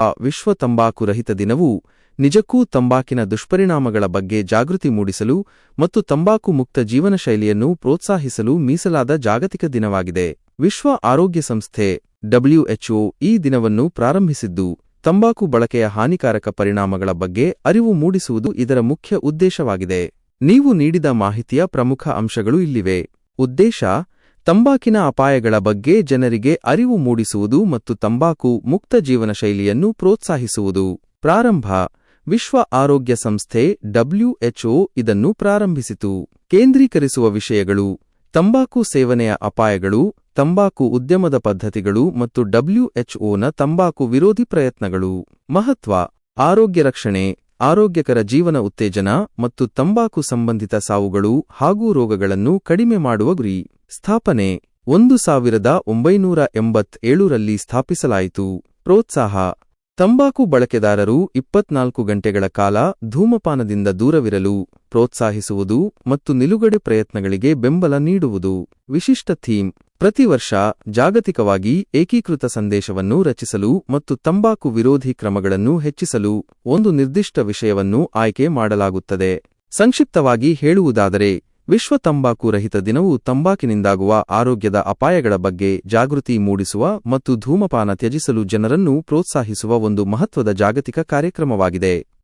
ಆ ವಿಶ್ವ ತಂಬಾಕು ರಹಿತ ದಿನವು ನಿಜಕ್ಕೂ ತಂಬಾಕಿನ ದುಷ್ಪರಿಣಾಮಗಳ ಬಗ್ಗೆ ಜಾಗೃತಿ ಮೂಡಿಸಲು ಮತ್ತು ತಂಬಾಕು ಮುಕ್ತ ಜೀವನ ಶೈಲಿಯನ್ನು ಪ್ರೋತ್ಸಾಹಿಸಲು ಮೀಸಲಾದ ಜಾಗತಿಕ ದಿನವಾಗಿದೆ. ವಿಶ್ವ ಆರೋಗ್ಯ ಸಂಸ್ಥೆ ಡಬ್ಲ್ಯುಎಚ್ಒ ಈ ದಿನವನ್ನು ಪ್ರಾರಂಭಿಸಿದ್ದು, ತಂಬಾಕು ಬಳಕೆಯ ಹಾನಿಕಾರಕ ಪರಿಣಾಮಗಳ ಬಗ್ಗೆ ಅರಿವು ಮೂಡಿಸುವುದು ಇದರ ಮುಖ್ಯ ಉದ್ದೇಶವಾಗಿದೆ. ನೀವು ನೀಡಿದ ಮಾಹಿತಿಯ ಪ್ರಮುಖ ಅಂಶಗಳು ಇಲ್ಲಿವೆ. ಉದ್ದೇಶ ತಂಬಾಕಿನ ಅಪಾಯಗಳ ಬಗ್ಗೆ ಜನರಿಗೆ ಅರಿವು ಮೂಡಿಸುವುದು ಮತ್ತು ತಂಬಾಕು ಮುಕ್ತ ಜೀವನ ಶೈಲಿಯನ್ನು ಪ್ರೋತ್ಸಾಹಿಸುವುದು. ಪ್ರಾರಂಭ. ವಿಶ್ವ ಆರೋಗ್ಯ ಸಂಸ್ಥೆ ಡಬ್ಲ್ಯೂಎಚ್ಒ ಇದನ್ನು ಪ್ರಾರಂಭಿಸಿತು. ಕೇಂದ್ರೀಕರಿಸುವ ವಿಷಯಗಳು. ತಂಬಾಕು ಸೇವನೆಯ ಅಪಾಯಗಳು, ತಂಬಾಕು ಉದ್ಯಮದ ಪದ್ಧತಿಗಳು ಮತ್ತು ಡಬ್ಲ್ಯೂಎಚ್ಒನ ತಂಬಾಕು ವಿರೋಧಿ ಪ್ರಯತ್ನಗಳು. ಮಹತ್ವ. ಆರೋಗ್ಯ ರಕ್ಷಣೆ. ಆರೋಗ್ಯಕರ ಜೀವನ ಉತ್ತೇಜನ ಮತ್ತು ತಂಬಾಕು ಸಂಬಂಧಿತ ಸಾವುಗಳು ಹಾಗೂ ರೋಗಗಳನ್ನು ಕಡಿಮೆ ಮಾಡುವ ಗುರಿ. ಸ್ಥಾಪನೆ ಒಂದು ಸಾವಿರದ ಒಂಬೈನೂರ ಎಂಬತ್ತೇಳರಲ್ಲಿ ಸ್ಥಾಪಿಸಲಾಯಿತು. ಪ್ರೋತ್ಸಾಹ. ತಂಬಾಕು ಬಳಕೆದಾರರು ಇಪ್ಪತ್ನಾಲ್ಕು ಗಂಟೆಗಳ ಕಾಲ ಧೂಮಪಾನದಿಂದ ದೂರವಿರಲು, ಪ್ರೋತ್ಸಾಹಿಸುವುದು ಮತ್ತು ನಿಲುಗಡೆ ಪ್ರಯತ್ನಗಳಿಗೆ ಬೆಂಬಲ ನೀಡುವುದು. ವಿಶಿಷ್ಟ ಥೀಮ್. ಪ್ರತಿ ವರ್ಷ ಜಾಗತಿಕವಾಗಿ ಏಕೀಕೃತ ಸಂದೇಶವನ್ನು ರಚಿಸಲು ಮತ್ತು ತಂಬಾಕು ವಿರೋಧಿ ಕ್ರಮಗಳನ್ನು ಹೆಚ್ಚಿಸಲು ಒಂದು ನಿರ್ದಿಷ್ಟ ವಿಷಯವನ್ನು ಆಯ್ಕೆ ಮಾಡಲಾಗುತ್ತದೆ. ಸಂಕ್ಷಿಪ್ತವಾಗಿ ಹೇಳುವುದಾದರೆ, ವಿಶ್ವ ತಂಬಾಕು ರಹಿತ ದಿನವು ತಂಬಾಕಿನಿಂದಾಗುವ ಆರೋಗ್ಯದ ಅಪಾಯಗಳ ಬಗ್ಗೆ ಜಾಗೃತಿ ಮೂಡಿಸುವ ಮತ್ತು ಧೂಮಪಾನ ತ್ಯಜಿಸಲು ಜನರನ್ನು ಪ್ರೋತ್ಸಾಹಿಸುವ ಒಂದು ಮಹತ್ವದ ಜಾಗತಿಕ ಕಾರ್ಯಕ್ರಮವಾಗಿದೆ.